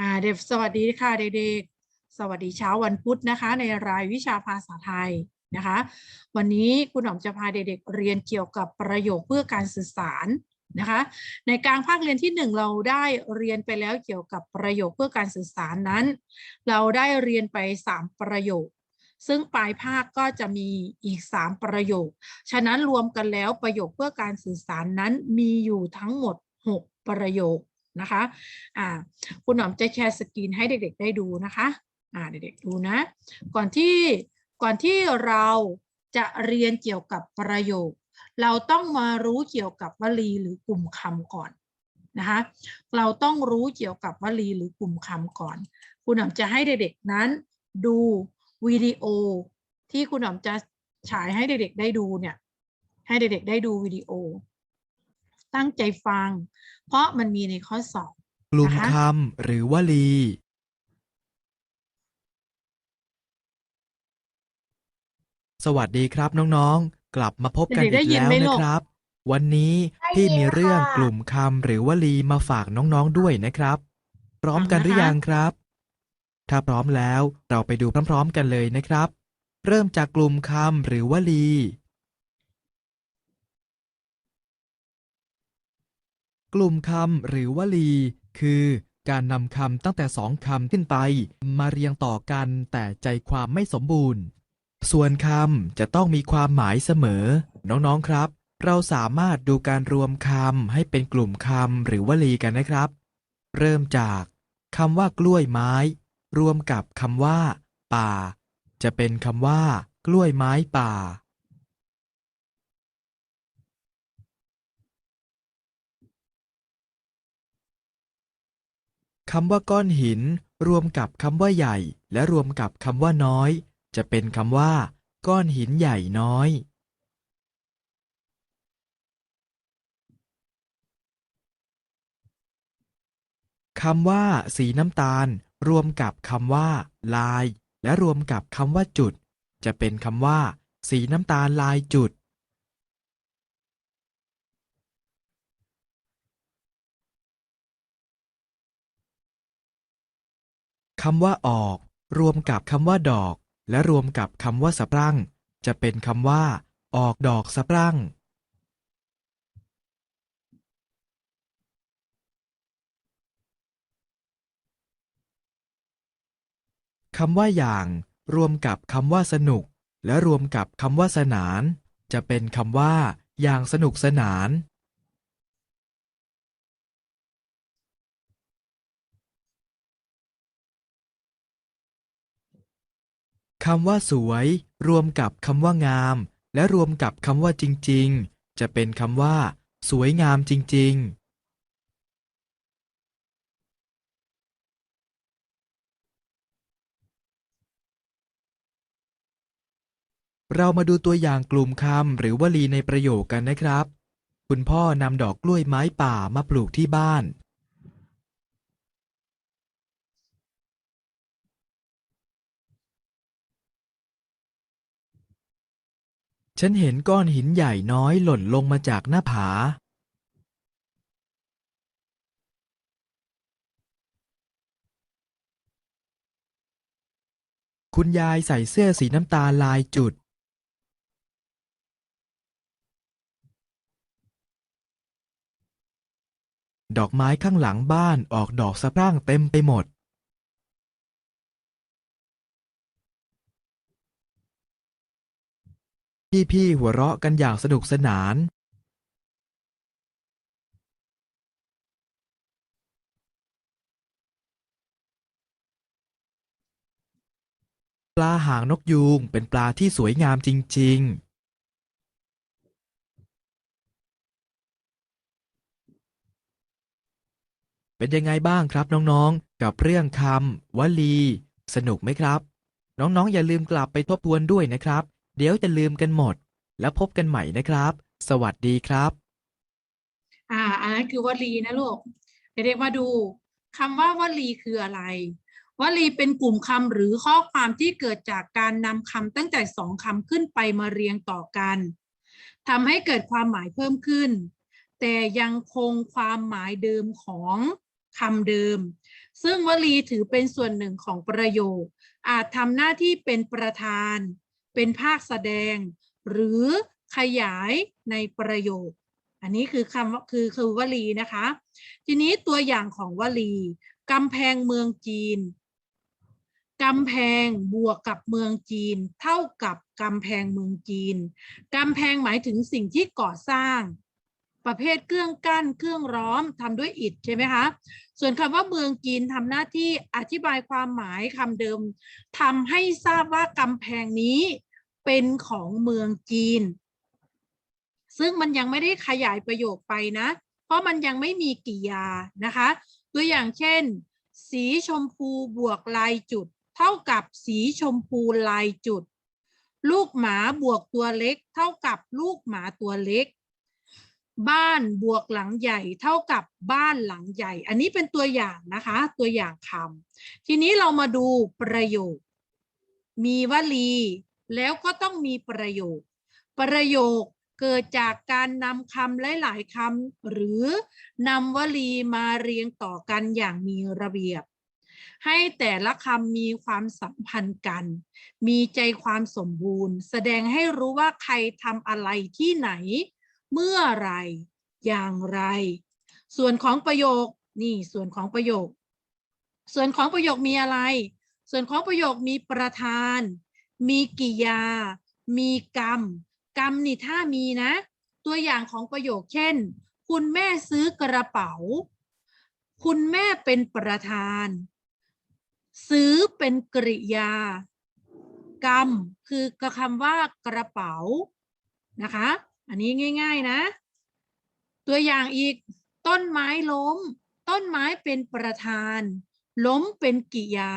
อ่าเด็กสวัสดีค่ะเด็กๆ สวัสดีเช้าวันพุธนะคะ ในรายวิชาภาษาไทยนะคะ วันนี้คุณหนอมจะพาเด็กๆเรียนเกี่ยวกับประโยคเพื่อการสื่อสารนะคะ ในกลางภาคเรียนที่หนึ่งเราได้เรียนไปแล้วเกี่ยวกับประโยคเพื่อการสื่อสารนั้น เราได้เรียนไปสามประโยค ซึ่งปลายภาคก็จะมีอีก 3 ประโยค ฉะนั้นรวมกันแล้วประโยคเพื่อการสื่อสารนั้นมีอยู่ทั้งหมด 6 ประโยค นะคะอ่าคุณหนอมจะแชร์สกรีนให้เด็กๆได้ดูนะคะอ่าเด็กๆดูนะ ก่อนที่ก่อนที่เราจะเรียนเกี่ยวกับประโยค เราต้องมารู้เกี่ยวกับวลีหรือกลุ่มคำก่อนนะคะเราต้องรู้เกี่ยวกับวลีหรือกลุ่มคำก่อน คุณหนอมจะให้เด็กๆนั้น ดูวิดีโอที่คุณหนอมจะฉายให้เด็กๆได้ดูเนี่ยให้เด็กๆได้ดูวิดีโอ ตั้งใจฟัง เพราะมันมีในข้อสอบกลุ่มนะคะคำหรือวลี สวัสดีครับน้องๆ กลับมาพบกันเด็กๆได้อีกยินแล้วไหมนะลูกครับ วันนี้พี่มีเรื่องกลุ่มคำหรือวลีมาฝากน้องๆด้วยนะครับ พร้อมกันหรือยังครับ ถ้าพร้อมแล้วเราไปดูพร้อมๆกันเลยนะครับ เริ่มจากกลุ่มคำหรือวลี กลุ่มคำหรือวลี คือการนำคำตั้งแต่สองคำขึ้นไป มาเรียงต่อกันแต่ใจความไม่สมบูรณ์ ส่วนคำจะต้องมีความหมายเสมอ น้องๆครับ เราสามารถดูการรวมคำให้เป็นกลุ่มคำหรือวลีกันนะครับ เริ่มจากคำว่ากล้วยไม้ รวมกับคำว่า ป่า จะเป็นคำว่า กล้วยไม้ป่า คำว่าก้อนหิน รวมกับคำว่าใหญ่ และรวมกับคำว่าน้อย จะเป็นคำว่า ก้อนหินใหญ่น้อย คำว่า สีน้ำตาล รวมกับคำว่า ลาย และรวมกับคำว่าจุด จะเป็นคำว่า สีน้ำตาลลายจุด คำว่าออก รวมกับคำว่าดอก และรวมกับคำว่าสะพรั่ง จะเป็นคำว่า ออกดอกสะพรั่ง คำว่าอย่าง รวมกับคำว่าสนุก และรวมกับคำว่าสนาน จะเป็นคำว่า อย่างสนุกสนาน คำว่าสวย รวมกับคำว่างาม และรวมกับคำว่าจริง ๆ จะเป็นคำว่า สวยงามจริง ๆเรามาดูตัวอย่างกลุ่มคำหรือวลีในประโยคกันนะครับ คุณพ่อนำดอกกล้วยไม้ป่ามาปลูกที่บ้าน ฉันเห็นก้อนหินใหญ่น้อยหล่นลงมาจากหน้าผา คุณยายใส่เสื้อสีน้ำตาลลายจุด ดอกไม้ข้างหลังบ้านออกดอกสะพรั่งเต็มไปหมด พี่ๆหัวเราะกันอย่างสนุกสนานปลาหางนกยูงเป็นปลาที่สวยงามจริง ๆ เป็นยังไงบ้างครับน้องๆ กับเรื่องคำวลี สนุกไหมครับ น้องๆ อย่าลืมกลับไปทบทวนด้วยนะครับ เดี๋ยวจะลืมกันหมด แล้วพบกันใหม่นะครับ สวัสดีครับ อ่า อันนั้นคือวลีนะลูกเด็กๆมาดูคำว่าวลีคืออะไรวลีเป็นกลุ่มคำหรือข้อความที่เกิดจากการนำคำตั้งแต่สองคำขึ้นไปมาเรียงต่อกันทำให้เกิดความหมายเพิ่มขึ้น แต่ยังคงความหมายเดิมของคำเดิม ซึ่งวลีถือเป็นส่วนหนึ่งของประโยค อาจทำหน้าที่เป็นประธาน เป็นภาคแสดง หรือขยายในประโยค อันนี้คือคำว่าคือคือวลีนะคะ ทีนี้ตัวอย่างของวลีกำแพงเมืองจีนกำแพงบวกกับเมืองจีน เท่ากับกำแพงเมืองจีนกำแพงหมายถึงสิ่งที่ก่อสร้าง ประเภทเครื่องกั้นเครื่องล้อมทำด้วยอิฐใช่ไหมคะส่วนคำว่าเมืองจีนทำหน้าที่อธิบายความหมายคำเดิมทำให้ทราบว่ากำแพงนี้ เป็นของเมืองจีน ซึ่งมันยังไม่ได้ขยายประโยคไปนะ เพราะมันยังไม่มีกิยานะคะ ตัวอย่างเช่น สีชมพูบวกลายจุด เท่ากับสีชมพูลายจุด ลูกหมาบวกตัวเล็ก เท่ากับลูกหมาตัวเล็กบ้านบวกหลังใหญ่เท่ากับบ้านหลังใหญ่ อันนี้เป็นตัวอย่างนะคะ ตัวอย่างคำทีนี้เรามาดูประโยค มีวลี แล้วก็ต้องมีประโยค ประโยคเกิดจากการนำคำหลายๆคำหรือนำวลีมาเรียงต่อกันอย่างมีระเบียบ ให้แต่ละคำมีความสัมพันธ์กัน มีใจความสมบูรณ์ แสดงให้รู้ว่าใครทำอะไรที่ไหน เมื่อไรอย่างไร ส่วนของประโยคนี่ส่วนของประโยค ส่วนของประโยคมีอะไร ส่วนของประโยคมีประธาน มีกิยา มีกรรม กรรมนี่ถ้ามีนะ ตัวอย่างของประโยคเช่น คุณแม่ซื้อกระเป๋า คุณแม่เป็นประธาน ซื้อเป็นกริยา กรรม คือกระคำว่ากระเป๋านะคะ อันนี้ง่าย ๆนะ ตัวอย่างอีกต้นไม้ล้ม ต้นไม้เป็นประธาน ล้มเป็นกิยา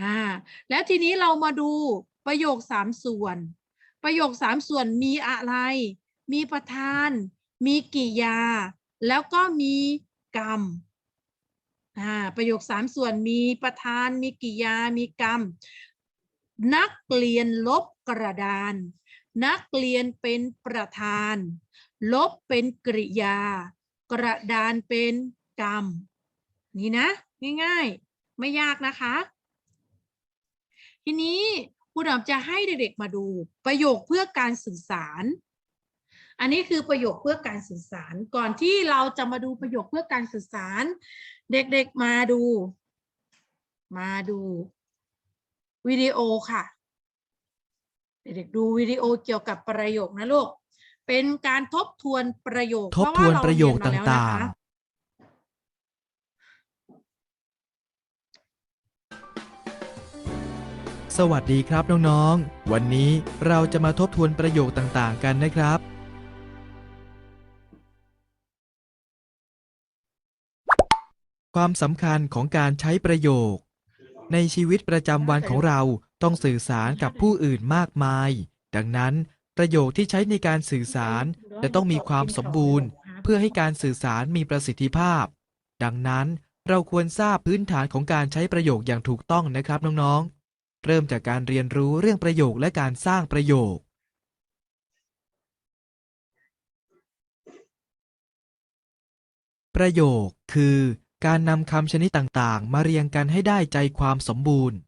อ่าแล้วทีนี้เรามาดูประโยคสามส่วน ประโยคสามส่วนมีอะไร มีประธาน มีกริยา แล้วก็มีกรรมอ่าประโยคสามส่วนมีประธาน มีกริยา มีกรรม นักเรียนลบกระดาน นักเรียนเป็นประธาน ลบเป็นกริยา กระดานเป็นกรรม นี่นะ ง่ายๆ ไม่ยากนะคะ ทีนี้ครูดอมจะให้เด็กๆมาดูประโยคเพื่อการสื่อสาร อันนี้คือประโยคเพื่อการสื่อสาร ก่อนที่เราจะมาดูประโยคเพื่อการสื่อสาร เด็กๆมาดู มาดูวิดีโอค่ะ เด็กๆดูวิดีโอเกี่ยวกับประโยคนะลูก เป็นการทบทวนประโยค ทบทวนเพาาเาประโยคเรีนมแล้วต่างนะคะๆ สวัสดีครับน้องๆ วันนี้เราจะมาทบทวนประโยคต่างๆ กันนะครับ ความสำคัญของการใช้ประโยค ในชีวิตประจำวันของเราต้องสื่อสารกับผู้อื่นมากมาย ดังนั้น ประโยคที่ใช้ในการสื่อสารจะต้องมีความสมบูรณ์ เพื่อให้การสื่อสารมีประสิทธิภาพ ดังนั้นเราควรทราบพื้นฐานของการใช้ประโยคอย่างถูกต้องนะครับน้องๆ เริ่มจากการเรียนรู้เรื่องประโยคและการสร้างประโยค ประโยคคือ การนำคำชนิดต่าง ๆ มาเรียงกันให้ได้ใจความสมบูรณ์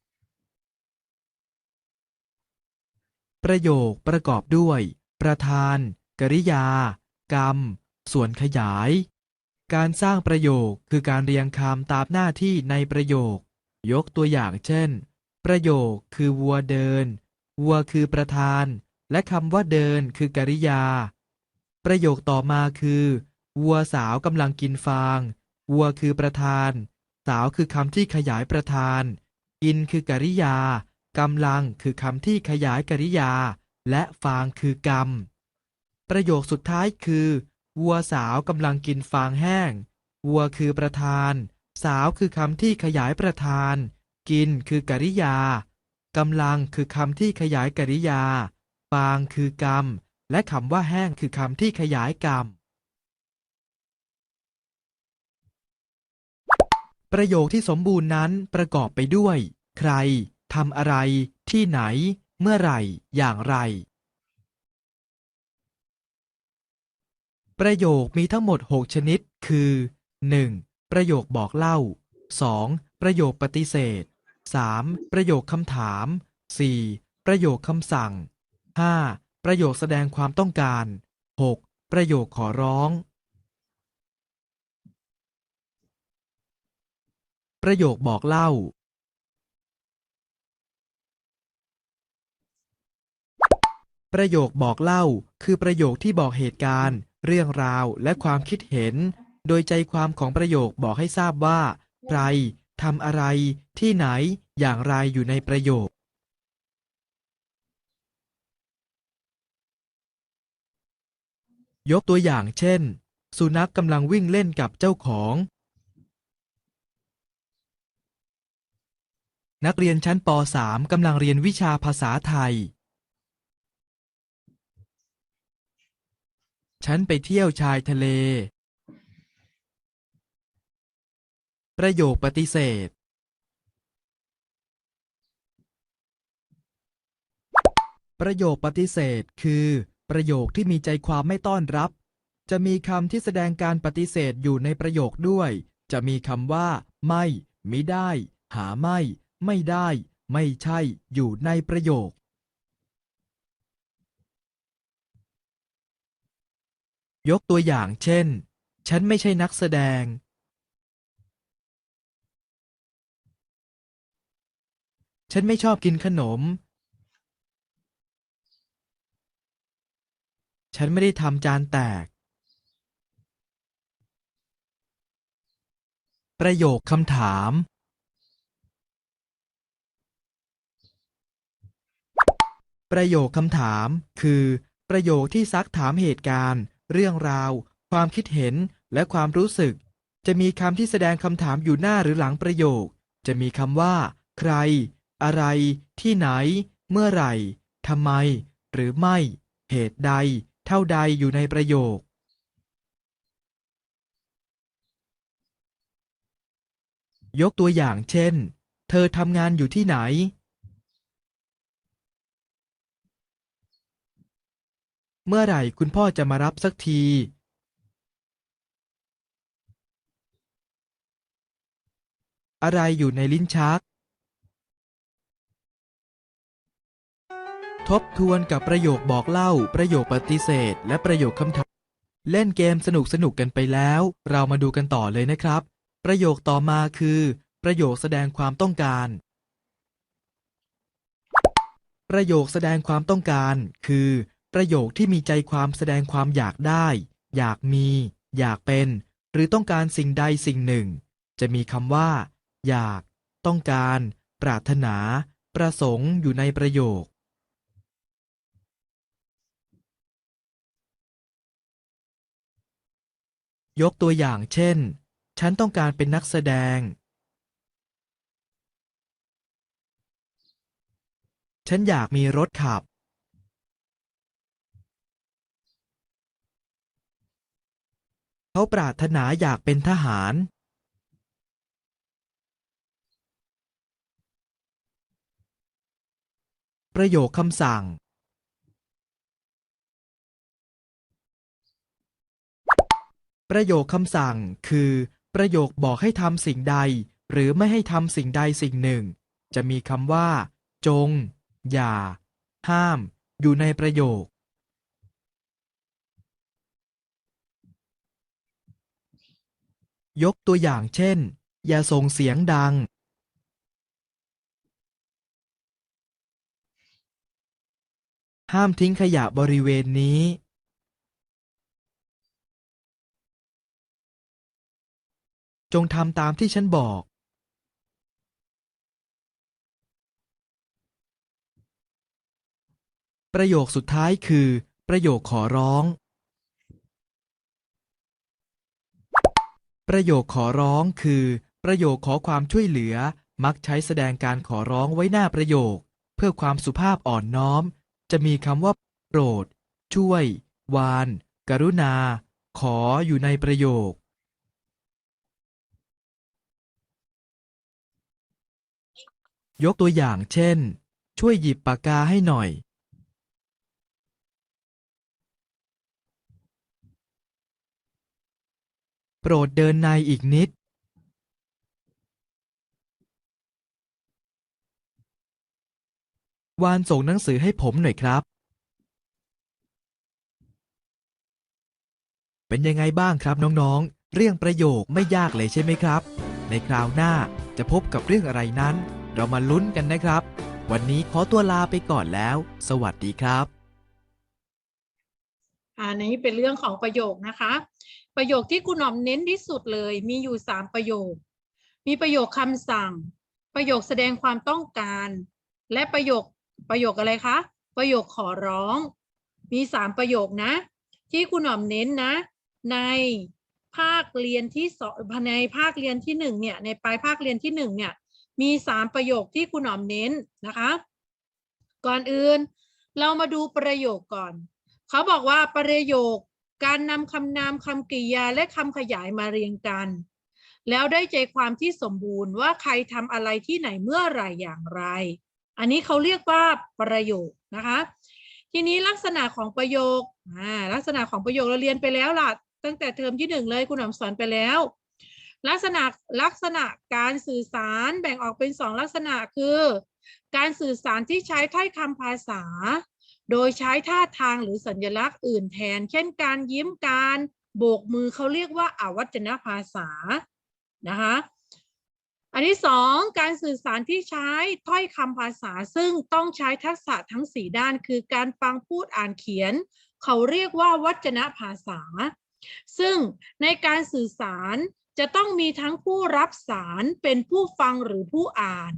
ประโยคประกอบด้วย ประธาน กริยา กรรม ส่วนขยาย การสร้างประโยคคือการเรียงคำตามหน้าที่ในประโยค ยกตัวอย่างเช่น ประโยคคือวัวเดิน วัวคือประธาน และคำว่าเดินคือกริยา ประโยคต่อมาคือ วัวสาวกำลังกินฟาง วัวคือประธาน สาวคือคำที่ขยายประธาน กินคือกริยากำลังคือคำที่ขยายกริยา และฟางคือกรรม ประโยคสุดท้ายคือ วัวสาวกำลังกินฟางแห้ง วัวคือประธาน สาวคือคำที่ขยายประธาน กินคือกริยากำลังคือคำที่ขยายกริยาฟางคือกรรม และคำว่าแห้งคือคำที่ขยายกรรม ประโยคที่สมบูรณ์นั้นประกอบไปด้วย ใครทำอะไร ที่ไหน เมื่อไหร่ อย่างไร ประโยคมีทั้งหมด 6 ชนิด คือ 1. ประโยคบอกเล่า 2. ประโยคปฏิเสธ 3. ประโยคคำถาม 4. ประโยคคำสั่ง 5. ประโยคแสดงความต้องการ 6. ประโยคขอร้อง ประโยคบอกเล่า ประโยคบอกเล่า คือประโยคที่บอกเหตุการณ์ เรื่องราวและความคิดเห็น โดยใจความของประโยคบอกให้ทราบว่า ใคร ทำอะไร ที่ไหน อย่างไรอยู่ในประโยคยกตัวอย่างเช่น สุนัขกำลังวิ่งเล่นกับเจ้าของ นักเรียนชั้นป .3 กำลังเรียนวิชาภาษาไทย ฉันไปเที่ยวชายทะเล ประโยคปฏิเสธประโยคปฏิเสธ คือ ประโยคที่มีใจความไม่ต้อนรับ จะมีคำที่แสดงการปฏิเสธอยู่ในประโยคด้วย จะมีคำว่า ไม่มิได้ หาไม่ ไม่ได้ ไม่ใช่ อยู่ในประโยค ยกตัวอย่างเช่น ฉันไม่ใช่นักแสดง ฉันไม่ชอบกินขนม ฉันไม่ได้ทำจานแตก ประโยคคำถาม ประโยคคำถาม คือ ประโยคที่ซักถามเหตุการณ์ เรื่องราว ความคิดเห็น และความรู้สึก จะมีคำที่แสดงคำถามอยู่หน้าหรือหลังประโยค จะมีคำว่า ใคร อะไร ที่ไหน เมื่อไหร่ทำไม หรือไม่ เหตุใด เท่าใดอยู่ในประโยค ยกตัวอย่างเช่น เธอทำงานอยู่ที่ไหน เมื่อไหร่คุณพ่อจะมารับสักที อะไรอยู่ในลิ้นชัก ทบทวนกับประโยคบอกเล่า ประโยคปฏิเสธ และประโยคคำถาม เล่นเกมสนุกสนุกๆกันไปแล้ว เรามาดูกันต่อเลยนะครับ ประโยคต่อมาคือ ประโยคแสดงความต้องการ ประโยคแสดงความต้องการ คือ ประโยคที่มีใจความแสดงความอยากได้ อยากมี อยากเป็น หรือต้องการสิ่งใดสิ่งหนึ่ง จะมีคำว่า อยาก ต้องการ ปรารถนา ประสงค์อยู่ในประโยค ยกตัวอย่างเช่น ฉันต้องการเป็นนักแสดง ฉันอยากมีรถขับ เขาปรารถนาอยากเป็นทหาร ประโยคคำสั่ง ประโยคคำสั่ง คือ ประโยคบอกให้ทำสิ่งใด หรือไม่ให้ทำสิ่งใดสิ่งหนึ่ง จะมีคำว่า จง อย่า ห้าม อยู่ในประโยค ยกตัวอย่างเช่น อย่าส่งเสียงดัง ห้ามทิ้งขยะบริเวณนี้ จงทำตามที่ฉันบอก ประโยคสุดท้ายคือ ประโยคขอร้อง ประโยคขอร้องคือ ประโยคขอความช่วยเหลือ มักใช้แสดงการขอร้องไว้หน้าประโยค เพื่อความสุภาพอ่อนน้อม จะมีคำว่า โปรด ช่วย วาน กรุณา ขออยู่ในประโยค ยกตัวอย่างเช่น ช่วยหยิบปากกาให้หน่อย โปรดเดินในอีกนิด วานส่งหนังสือให้ผมหน่อยครับ เป็นยังไงบ้างครับน้องๆ เรื่องประโยคไม่ยากเลยใช่ไหมครับ ในคราวหน้าจะพบกับเรื่องอะไรนั้น เรามาลุ้นกันนะครับ วันนี้ขอตัวลาไปก่อนแล้ว สวัสดีครับ อันนี้เป็นเรื่องของประโยคนะคะ ประโยคที่คุณหนอมเน้นที่สุดเลย มีอยู่สามประโยค มีประโยคคำสั่ง ประโยคแสดงความต้องการ และประโยคประโยคอะไรคะ ประโยคขอร้อง มีสามประโยคนะ ที่คุณหนอมเน้นนะ ในภาคเรียนที่สองในภาคเรียนที่หนึ่งเนี่ยในปลายภาคเรียนที่หนึ่งเนี่ย มีสามประโยคที่คุณหนอมเน้นนะคะ ก่อนอื่นเรามาดูประโยคก่อน เขาบอกว่าประโยคการนำคำนามคำกริยาและคำขยายมาเรียงกัน แล้วได้ใจความที่สมบูรณ์ว่าใครทำอะไรที่ไหนเมื่อไรอย่างไร อันนี้เขาเรียกว่าประโยคนะคะ ทีนี้ลักษณะของประโยคลักษณะของประโยคเราเรียนไปแล้วล่ะ ตั้งแต่เทอมที่หนึ่งเลยคุณหนอมสอนไปแล้ว ลักษณะลักษณะการสื่อสารแบ่งออกเป็นสองลักษณะคือ การสื่อสารที่ใช้ถ้อยคำภาษา โดยใช้ท่าทางหรือสัญลักษณ์อื่นแทน เช่น การยิ้มการโบกมือเขาเรียกว่าอาวัจนภาษานะคะอันที่สองการสื่อสารที่ใช้ถ้อยคำภาษาซึ่งต้องใช้ทักษะทั้งสี่ด้าน คือการฟังพูดอ่านเขียน เขาเรียกว่าวัจนภาษา ซึ่งในการสื่อสาร จะต้องมีทั้งผู้รับสารเป็นผู้ฟังหรือผู้อ่าน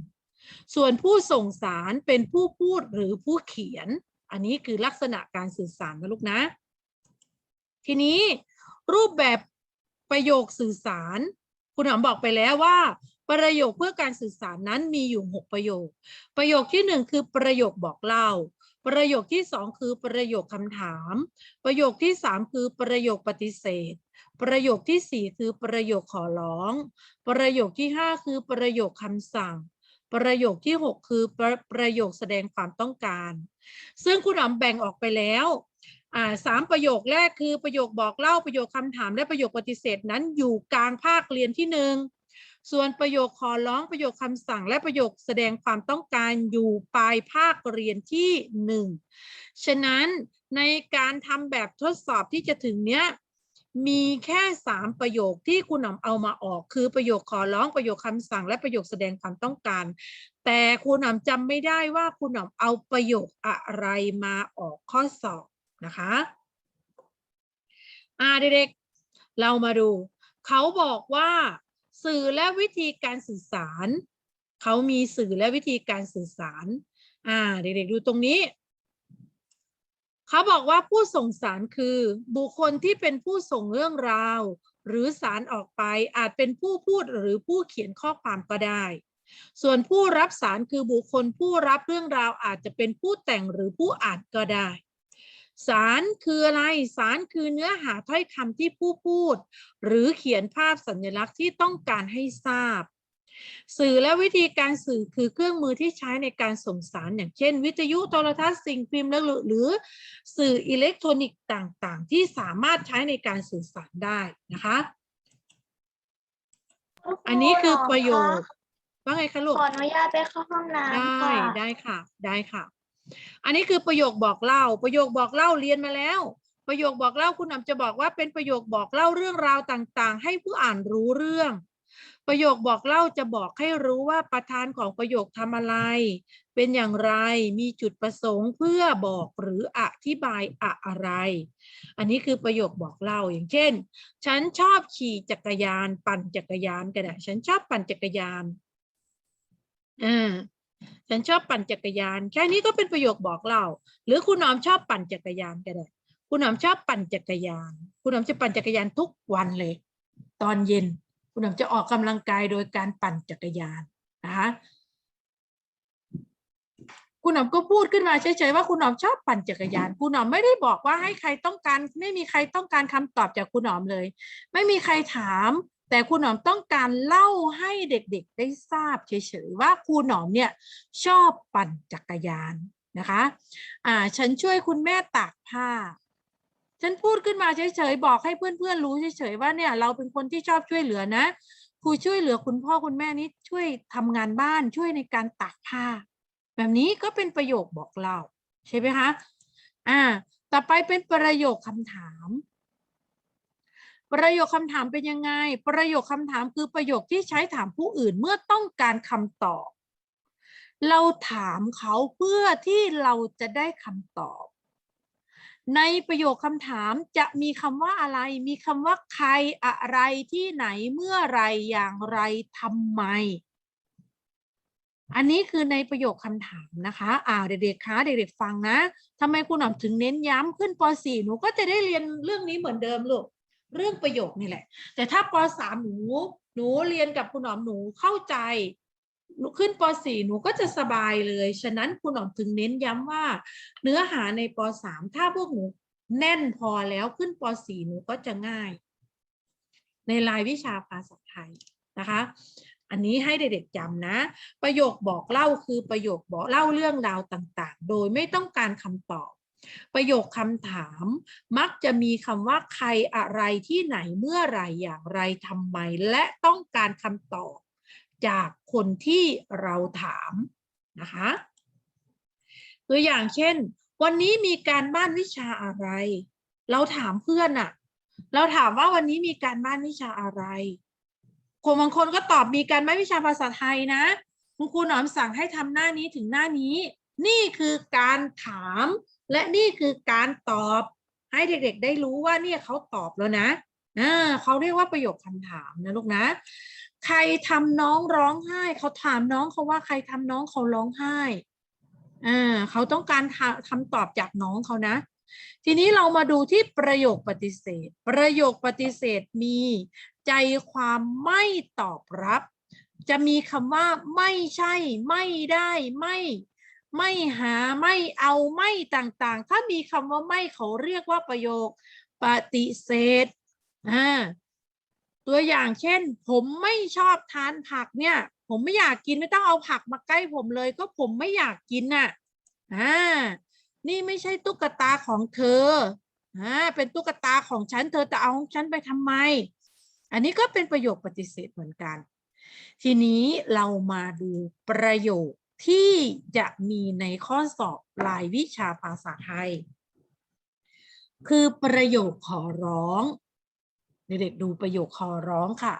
ส่วนผู้ส่งสารเป็นผู้พูดหรือผู้เขียน อันนี้คือลักษณะการสื่อสารนะลูกนะ ทีนี้รูปแบบประโยคสื่อสาร คุณหอมบอกไปแล้วว่า ประโยคเพื่อการสื่อสารนั้นมีอยู่ 6 ประโยค ประโยคที่ 1 คือประโยคบอกเล่า ประโยคที่ 2 คือประโยคคำถาม ประโยคที่ 3 คือประโยคปฏิเสธ ประโยคที่ 4 คือประโยคขอร้อง ประโยคที่ 5 คือประโยคคำสั่ง ประโยคที่ 6 คือประประโยคแสดงความต้องการ ซึ่งคุณอ๋อมแบ่งออกไปแล้วสามประโยคแรกคือประโยคบอกเล่าประโยคคำถามและประโยคปฏิเสธนั้นอยู่กลางภาคเรียนที่หนึ่ง ส่วนประโยคขอร้องประโยคคำสั่งและประโยคแสดงความต้องการอยู่ปลายภาคเรียนที่หนึ่งฉะนั้นในการทำแบบทดสอบที่จะถึงเนี้ยมีแค่สามประโยคที่คุณหนอมเอามาออก คือประโยคขอร้องประโยคคำสั่ง และประโยคแสดงความต้องการ แต่คุณหนอมจำไม่ได้ว่าคุณหนอมเอาประโยคอะไรมาออกข้อสอบนะคะอ่าเด็กๆเรามาดู เขาบอกว่า สื่อและวิธีการสื่อสาร เขามีสื่อและวิธีการสื่อสาร อ่า เด็กๆดูตรงนี้ เขาบอกว่าผู้ส่งสารคือ บุคคลที่เป็นผู้ส่งเรื่องราว หรือสารออกไปอาจเป็นผู้พูดหรือผู้เขียนข้อความก็ได้ ส่วนผู้รับสารคือบุคคลผู้รับเรื่องราวอาจจะเป็นผู้แต่งหรือผู้อ่านก็ได้ สารคืออะไร สารคือเนื้อหาถ้อยคำที่ผู้พูด หรือเขียนภาพสัญลักษณ์ที่ต้องการให้ทราบ สื่อและวิธีการสื่อคือเครื่องมือที่ใช้ในการส่งสาร อย่างเช่น วิทยุโทรทัศน์สิ่งพิมพ์และหรือหรือสื่ออิเล็กทรอนิกส์ต่างๆ ที่สามารถใช้ในการสื่อสารได้นะคะ อันนี้คือประโยคว่าไงคะลูกขออนุญาตไปเข้าห้องน้ำได้ค่ะได้ค่ะ ได้ค่ะ อันนี้คือประโยคบอกเล่า ประโยคบอกเล่าเรียนมาแล้ว ประโยคบอกเล่าคุณหนำจะบอกว่าเป็นประโยคบอกเล่าเรื่องราวต่างๆ ให้ผู้อ่านรู้เรื่อง ประโยคบอกเล่าจะบอกให้รู้ว่าประธานของประโยคทำอะไร เป็นอย่างไรมีจุดประสงค์เพื่อบอกหรืออธิบายอะไร อันนี้คือประโยคบอกเล่าอย่างเช่น ฉันชอบขี่จักรยาน ปั่นจักรยานก็ได้ฉันชอบปั่นจักรยานอ่า ฉันชอบปั่นจักรยาน แค่นี้ก็เป็นประโยคบอกเล่าหรือคุณหนอมชอบปั่นจักรยานก็ได้ คุณหนอมชอบปั่นจักรยาน คุณหนอมจะปั่นจักรยานทุกวันเลย ตอนเย็น คุณหนอมจะออกกำลังกายโดยการปั่นจักรยานนะคะคุณหนอมก็พูดขึ้นมาเฉยๆว่าคุณหนอมชอบปั่นจักรยาน คุณหนอมไม่ได้บอกว่าให้ใครต้องการ ไม่มีใครต้องการคำตอบจากคุณหนอมเลย ไม่มีใครถาม แต่คุณหนอมต้องการเล่าให้เด็กๆได้ทราบเฉยๆว่าครูหนอมเนี่ยชอบปั่นจักรยานนะคะอ่าฉันช่วยคุณแม่ตากผ้า ฉันพูดขึ้นมาเฉยๆบอกให้เพื่อนๆรู้เฉยๆว่าเนี่ยเราเป็นคนที่ชอบช่วยเหลือนะครูช่วยเหลือคุณพ่อคุณแม่นี่ช่วยทำงานบ้านช่วยในการตากผ้า แบบนี้ก็เป็นประโยคบอกเล่าใช่ไหมคะอ่าต่อไปเป็นประโยคคำถาม ประโยคคำถามเป็นยังไง ประโยคคำถามคือประโยคที่ใช้ถามผู้อื่นเมื่อต้องการคำตอบ เราถามเขาเพื่อที่เราจะได้คำตอบ ในประโยคคำถามจะมีคำว่าอะไร มีคำว่าใครอะไรที่ไหนเมื่อไรอย่างไรทำไม อันนี้คือในประโยคคำถามนะคะอ่าเด็กๆคะเด็กๆฟังนะทำไมคุณหนอมถึงเน้นย้ำขึ้นป .4 หนูก็จะได้เรียนเรื่องนี้เหมือนเดิมลูก เรื่องประโยคนี่แหละ แต่ถ้าป .3 หนู หนูเรียนกับคุณหนอมหนูเข้าใจหนูขึ้นป .4 หนูก็จะสบายเลย ฉะนั้นคุณหนอมถึงเน้นย้ำว่า เนื้อหาในป .3 ถ้าพวกหนูแน่นพอแล้วขึ้นป .4 หนูก็จะง่าย ในรายวิชาภาษาไทยนะคะ อันนี้ให้เด็กๆจำนะ ประโยคบอกเล่าคือประโยคบอกเล่าเรื่องราวต่างๆ โดยไม่ต้องการคำตอบ ประโยคคำถามมักจะมีคำว่าใครอะไรที่ไหนเมื่อไรอย่างไรทำไม และต้องการคำตอบจากคนที่เราถามนะคะตัวอย่างเช่น วันนี้มีการบ้านวิชาอะไร เราถามเพื่อนอะเราถามว่าวันนี้มีการบ้านวิชาอะไร คนบางคนก็ตอบมีการบ้านวิชาภาษาไทยนะคุณครูหนอมสั่งให้ทำหน้านี้ถึงหน้านี้ นี่คือการถาม และนี่คือการตอบให้เด็กๆ ได้รู้ว่าเนี่ยเขาตอบแล้วนะอ่าเขาเรียกว่าประโยคคำถามนะลูกนะ ใครทำน้องร้องไห้ เขาถามน้องเขาว่าใครทำน้องเขาร้องไห้อ่าเขาต้องการทำคำตอบจากน้องเขานะ ทีนี้เรามาดูที่ประโยคปฏิเสธ ประโยคปฏิเสธมีใจความไม่ตอบรับ จะมีคำว่าไม่ใช่ ไม่ได้ ไม่ ไม่หาไม่เอาไม่ต่างๆ ถ้ามีคำว่าไม่เขาเรียกว่าประโยคปฏิเสธอ่าตัวอย่างเช่น ผมไม่ชอบทานผักเนี่ย ผมไม่อยากกินไม่ต้องเอาผักมาใกล้ผมเลย ก็ผมไม่อยากกินน่ะอ่านี่ไม่ใช่ตุ๊กตาของเธออ่าเป็นตุ๊กตาของฉันเธอจะเอาของฉันไปทำไม อันนี้ก็เป็นประโยคปฏิเสธเหมือนกัน ทีนี้เรามาดูประโยค ที่จะมีในข้อสอบรายวิชาภาษาไทย คือประโยคขอร้อง เด็กๆดูประโยคขอร้องค่ะ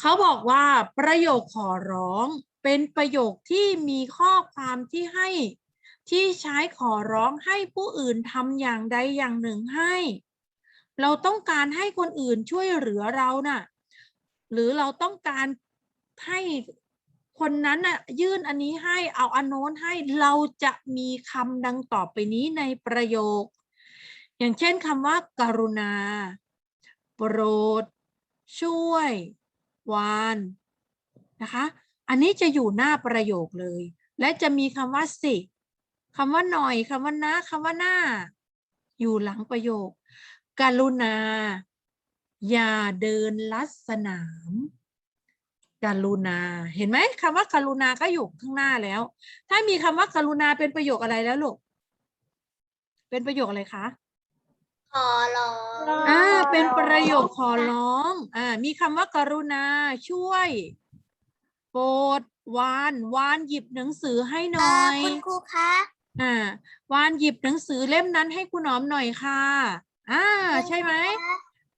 เขาบอกว่าประโยคขอร้องเป็นประโยคที่มีข้อความที่ให้ที่ใช้ขอร้องให้ผู้อื่นทำอย่างใดอย่างหนึ่งให้ เราต้องการให้คนอื่นช่วยเหลือเราน่ะ หรือเราต้องการให้ คนนั้นน่ะยื่นอันนี้ให้เอาอันโน้นให้เราจะมีคำดังต่อไปนี้ในประโยค อย่างเช่นคำว่าการุณา โปรด ช่วย วาน นะคะ อันนี้จะอยู่หน้าประโยคเลย และจะมีคำว่าสิคำว่าหน่อยคำว่านะคำว่าหน้า อยู่หลังประโยค กรุณา อย่าเดินลัดสนาม กรุณา เห็นไหมคำว่ากรุณาก็อยู่ข้างหน้าแล้ว ถ้ามีคำว่ากรุณาเป็นประโยคอะไรแล้วลูก เป็นประโยคอะไรคะ ขอร้องอ่า เป็นประโยคขอร้อง อ่า มีคำว่ากรุณาช่วยโปรดวานวานหยิบหนังสือให้หเอ่น่ออย คุณครูคะ อ่า วานหยิบหนังสือเล่มนั้นให้คุณหนอมหน่อยค่ะ อ่า ใช่ไหม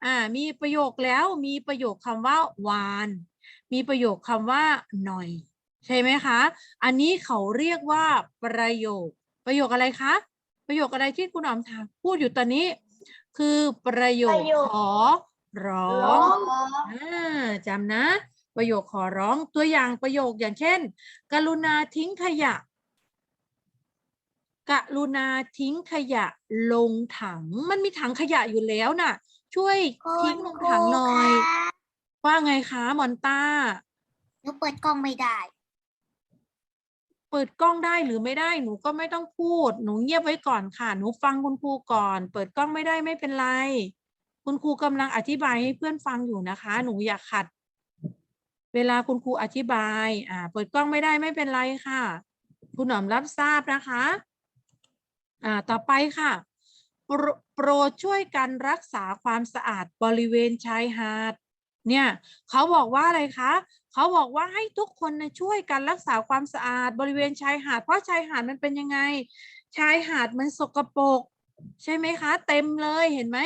อ่า มีประโยคแล้ว มีประโยคคำว่าวาน มีประโยคคำว่าหน่อย ใช่ไหมคะ อันนี้เขาเรียกว่าประโยค ประโยคอะไรคะ ประโยคอะไรที่คุณหนอมถามพูดอยู่ตอนนี้ คือประโยคขอร้องอ่าจำนะ ประโยคขอร้องตัวอย่างประโยคอย่างเช่น กรุณาทิ้งขยะ กรุณาทิ้งขยะลงถัง มันมีถังขยะอยู่แล้วน่ะ ช่วยทิ้งลงถังหน่อย ว่าไงคะมอนต้า หนูเปิดกล้องไม่ได้ เปิดกล้องได้หรือไม่ได้หนูก็ไม่ต้องพูด หนูเงียบไว้ก่อนค่ะ หนูฟังคุณครูก่อน เปิดกล้องไม่ได้ไม่เป็นไร คุณครูกำลังอธิบายให้เพื่อนฟังอยู่นะคะ หนูอย่าขัด เวลาคุณครูอธิบาย อ่า เปิดกล้องไม่ได้ไม่เป็นไรค่ะ คุณหนอมรับทราบนะคะ อ่า ต่อไปค่ะโปรโปรดช่วยกันรักษาความสะอาดบริเวณชายหาด เนี่ยเขาบอกว่าอะไรคะเขาบอกว่าให้ทุกคนนะช่วยกันรักษาความสะอาดบริเวณชายหาด เพราะชายหาดมันเป็นยังไง ชายหาดมันสกปรกใช่ไหมคะ เต็มเลยเห็นไหม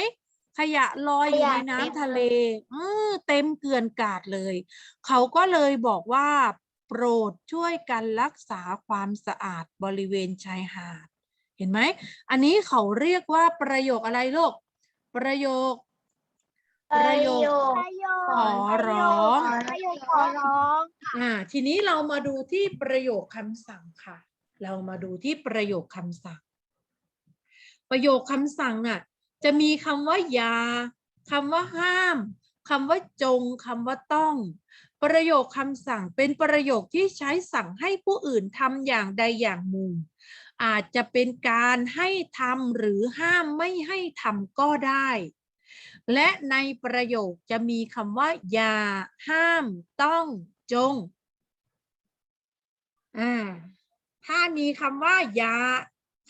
ขยะลอยอยู่ในน้ำทะเลเออเต็มเกลื่อนกาดเลย เขาก็เลยบอกว่าโปรดช่วยกันรักษาความสะอาดบริเวณชายหาด เห็นไหม อันนี้เขาเรียกว่าประโยคอะไรลูก ประโยค ประโยคขอร้องประโยคขอร้องอ่าทีนี้เรามาดูที่ประโยคคำสั่งค่ะ เรามาดูที่ประโยคคำสั่ง ประโยคคำสั่งอะ จะมีคำว่าอย่าคำว่าห้ามคำว่าจงคำว่าต้อง ประโยคคำสั่งเป็นประโยคที่ใช้สั่งให้ผู้อื่นทำอย่างใดอย่างหนึ่ง อาจจะเป็นการให้ทำหรือห้ามไม่ให้ทำก็ได้ และในประโยคจะมีคำว่า อย่า ห้าม ต้อง จง อ่า ถ้ามีคำว่า อย่า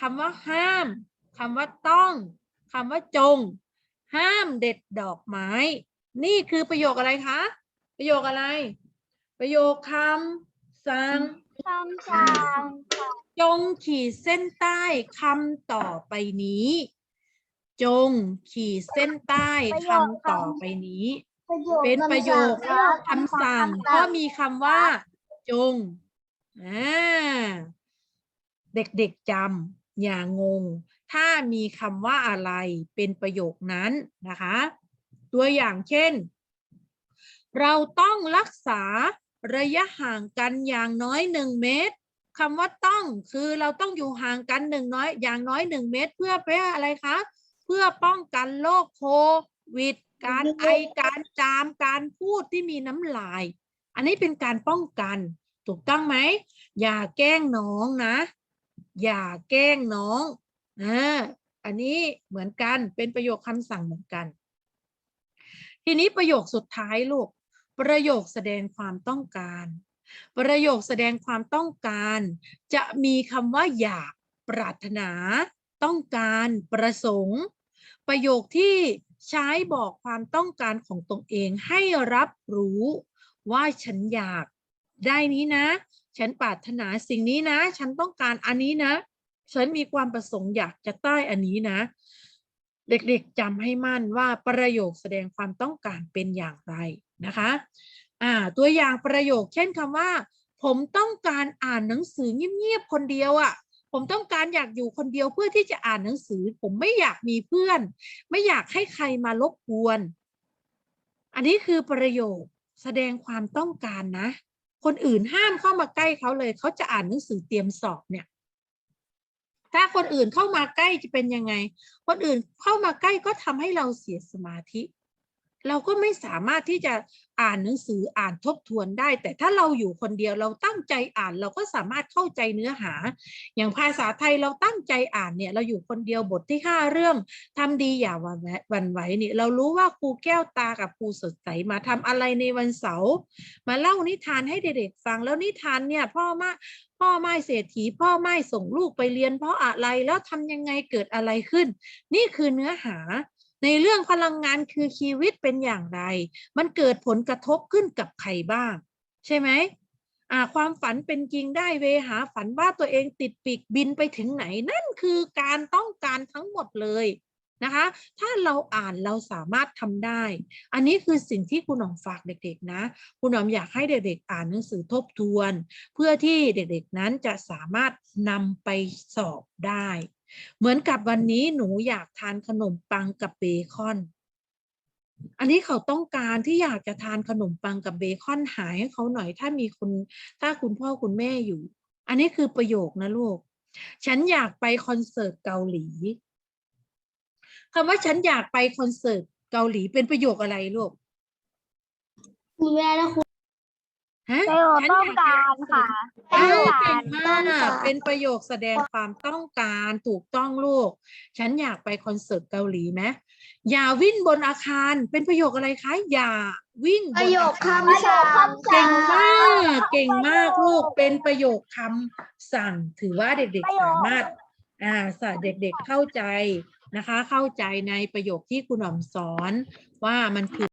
คำว่า ห้ามคำว่าต้องคำว่าจง ห้ามเด็ดดอกไม้ นี่คือประโยคอะไรคะ ประโยคอะไร ประโยคคำสั่งคำสั่งจงขีดเส้นใต้คำต่อไปนี้ จงขีดเส้นใต้คำต่อไปนี้ เป็นประโยคคำสั่งก็มีคำว่า จงอ่าเด็กๆจำอย่างงง ถ้ามีคำว่าอะไรเป็นประโยคนั้นนะคะ ตัวอย่างเช่น เราต้องรักษาระยะห่างกันอย่างน้อยหนึ่งเมตรคำว่าต้องคือเราต้องอยู่ห่างกันหนึ่งน้อยอย่างน้อยหนึ่งเมตร เพื่อเพื่ออะไรคะ เพื่อป้องกันโรคโควิด การไอการจามการพูดที่มีน้ำลาย อันนี้เป็นการป้องกันถูกต้องไหม อย่าแกล้งน้องนะ อย่าแกล้งน้องอ่าอันนี้เหมือนกันเป็นประโยคคำสั่งเหมือนกัน ทีนี้ประโยคสุดท้ายลูก ประโยคแสดงความต้องการ ประโยคแสดงความต้องการ จะมีคำว่าอยากปรารถนา ต้องการประสงค์ ประโยคที่ใช้บอกความต้องการของตนเองให้รับรู้ว่าฉันอยากได้นี้นะ ฉันปรารถนาสิ่งนี้นะ ฉันต้องการอันนี้นะ ฉันมีความประสงค์อยากจะได้อันนี้นะ เด็กๆจำให้มั่นว่าประโยคแสดงความต้องการเป็นอย่างไรนะคะอ่าตัวอย่างประโยคเช่นคำว่า ผมต้องการอ่านหนังสือเงียบๆคนเดียวอะ่ะ ผมต้องการอยากอยู่คนเดียวเพื่อที่จะอ่านหนังสือ ผมไม่อยากมีเพื่อน ไม่อยากให้ใครมารบกวน อันนี้คือประโยคแสดงความต้องการนะ คนอื่นห้ามเข้ามาใกล้เขาเลย เขาจะอ่านหนังสือเตรียมสอบเนี่ยถ้าคนอื่นเข้ามาใกล้จะเป็นยังไง คนอื่นเข้ามาใกล้ก็ทำให้เราเสียสมาธิ เราก็ไม่สามารถที่จะอ่านหนังสืออ่านทบทวนได้ แต่ถ้าเราอยู่คนเดียวเราตั้งใจอ่านเราก็สามารถเข้าใจเนื้อหา อย่างภาษาไทยเราตั้งใจอ่านเนี่ยเราอยู่คนเดียวบทที่ห้าเรื่องทำดีอย่าวันไหวหวั่นไหวเนี่ยเรารู้ว่าครูแก้วตากับครูสดใสมาทำอะไรในวันเสาร์มาเล่านิทานให้เด็กๆฟังแล้วนิทานเนี่ยพ่อมาพ่อไม่เศรษฐีพ่อไม่ส่งลูกไปเรียนเพราะอะไรแล้วทำยังไงเกิดอะไรขึ้น นี่คือเนื้อหา ในเรื่องพลังงานคือชีวิตเป็นอย่างไร มันเกิดผลกระทบขึ้นกับใครบ้าง ใช่ไหมความฝันเป็นจริงได้เวหาฝันว่าตัวเองติดปีกบินไปถึงไหน นั่นคือการต้องการทั้งหมดเลยนะคะ ถ้าเราอ่านเราสามารถทำได้ อันนี้คือสิ่งที่คุณหนอมฝากเด็กๆนะ คุณหนอมอยากให้เด็กๆ อ่านหนังสือทบทวน เพื่อที่เด็กๆนั้นจะสามารถนำไปสอบได้ เหมือนกับวันนี้หนูอยากทานขนมปังกับเบคอน อันนี้เขาต้องการที่อยากจะทานขนมปังกับเบคอนหายให้เขาหน่อยถ้ามีคุณถ้าคุณพ่อคุณแม่อยู่ อันนี้คือประโยคนะลูก ฉันอยากไปคอนเสิร์ตเกาหลีคำว่าฉันอยากไปคอนเสิร์ตเกาหลีเป็นประโยคอะไรลูกคุณแม่และคุณ ฮะประโยคฉันต้อองยากการไปค่ะเออต้องเก่การงต้มาองกากรเป็นประโยคแสดงความต้องการถูกต้องลูก ฉันอยากไปคอนเสิร์ตเกาหลีไหมอย่าวิ่งบนอาคาร เป็นประโยคอะไรคะ อย่าวิ่งบนประโยคอาคารคำสั่งเก่งมาก เก่งมากลูก เป็นประโยคคำสั่ง ถือว่าเด็กๆสามารถ อ่าสเด็กๆเข้าใจนะคะ เข้าใจในประโยคที่คุณหน่อมสอนว่ามันคือ